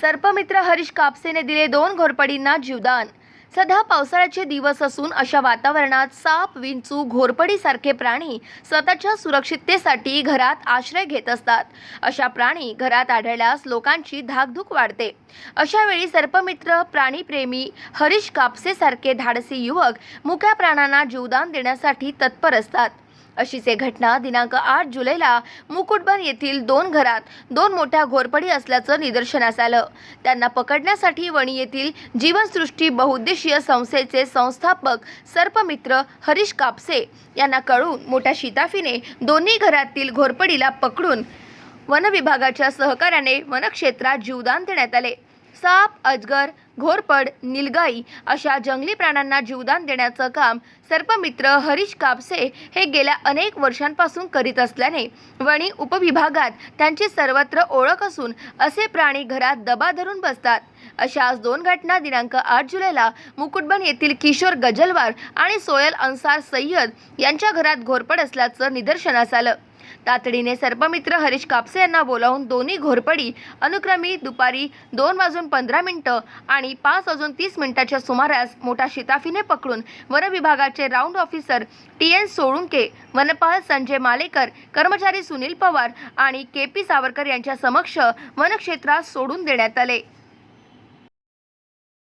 सर्पमित्र हरीश कापसेने दिले दोन घोरपडींना जीवदान. सध्या पावसाळ्याचे दिवस असून अशा वातावरणात साप विंचू घोरपडीसारखे प्राणी स्वतःच्या सुरक्षिततेसाठी घरात आश्रय घेत असतात. अशा प्राणी घरात आढळल्यास लोकांची धाकधूक वाढते. अशा वेळी सर्पमित्र प्राणीप्रेमी हरीश कापसेसारखे धाडसी युवक मुक्या प्राण्यांना जीवदान देण्यासाठी तत्पर असतात. अशीच एक घटना दिनांक आठ जुलैला मुकुटबन येथील दोन घरात दोन मोठ्या घोरपडी असल्याचं निदर्शनास आलं. त्यांना पकडण्यासाठी वणी येथील जीवनसृष्टी बहुउद्देशीय संस्थेचे संस्थापक सर्पमित्र हरीश कापसे यांना कळून मोठ्या शिताफीने दोन्ही घरातील घोरपडीला पकडून वनविभागाच्या सहकार्याने वनक्षेत्रात जीवदान देण्यात आले. साप अजगर घोरपड निलगाई अशा जंगली प्राण्यांना जीवदान देण्याचं काम सर्पमित्र हरीश कापसे हे गेल्या अनेक वर्षांपासून करीत असल्याने वणी उपविभागात त्यांची सर्वत्र ओळख असून असे प्राणी घरात दबा धरून बसतात. अशाच दोन घटना दिनांक आठ जुलैला मुकुटबन येथील किशोर गजलवार आणि सोयल अन्सार सय्यद यांच्या घरात घोरपड असल्याचं निदर्शनास आलं. तातडीने सर्पमित्र हरीश कापसे यांना बोलावून दोन्ही घोरपडी अनुक्रमी दुपारी दोन वाजून पंधरा मिनिटं आणि पाच वाजून तीस मिनिटाच्या सुमारास मोठा शिताफीने पकडून वनविभागाचे round officer T N Solunke वनपाल संजय मालेकर कर्मचारी सुनील पवार आणि के पी सावरकर यांच्या समक्ष वनक्षेत्रात सोडून देण्यात आले.